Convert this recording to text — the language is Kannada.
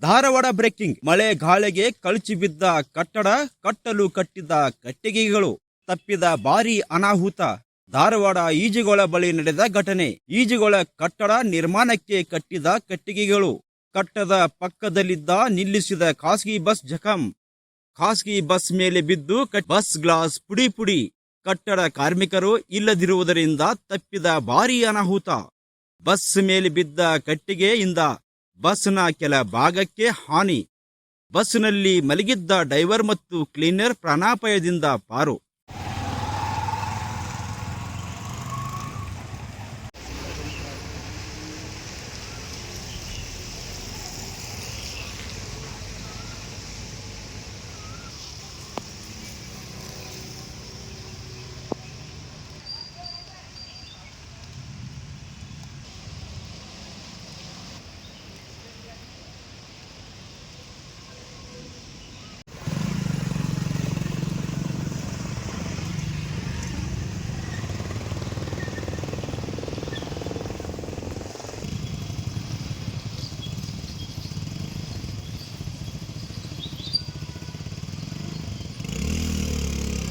ಧಾರವಾಡ ಬ್ರೇಕಿಂಗ್. ಮಳೆ ಗಾಳಿಗೆ ಕಳಚಿ ಬಿದ್ದ ಕಟ್ಟಡ, ಕಟ್ಟಲು ಕಟ್ಟಿದ ಕಟ್ಟಿಗೆಗಳು, ತಪ್ಪಿದ ಭಾರಿ ಅನಾಹುತ. ಧಾರವಾಡ ಈಜುಗೊಳ ಬಳಿ ನಡೆದ ಘಟನೆ. ಈಜುಗೊಳ ಕಟ್ಟಡ ನಿರ್ಮಾಣಕ್ಕೆ ಕಟ್ಟಿದ ಕಟ್ಟಿಗೆಗಳು. ಕಟ್ಟದ ಪಕ್ಕದಲ್ಲಿದ್ದ ನಿಲ್ಲಿಸಿದ ಖಾಸಗಿ ಬಸ್ ಜಖಂ. ಖಾಸಗಿ ಬಸ್ ಮೇಲೆ ಬಿದ್ದು ಬಸ್ ಗ್ಲಾಸ್ ಪುಡಿ ಪುಡಿ. ಕಟ್ಟಡ ಕಾರ್ಮಿಕರು ಇಲ್ಲದಿರುವುದರಿಂದ ತಪ್ಪಿದ ಭಾರಿ ಅನಾಹುತ. ಬಸ್ ಮೇಲೆ ಬಿದ್ದ ಕಟ್ಟಿಗೆಯಿಂದ ಬಸ್ನ ಕೆಲ ಭಾಗಕ್ಕೆ ಹಾನಿ. ಬಸ್ನಲ್ಲಿ ಮಲಗಿದ್ದ ಡ್ರೈವರ್ ಮತ್ತು ಕ್ಲೀನರ್ ಪ್ರಾಣಾಪಾಯದಿಂದ ಪಾರು.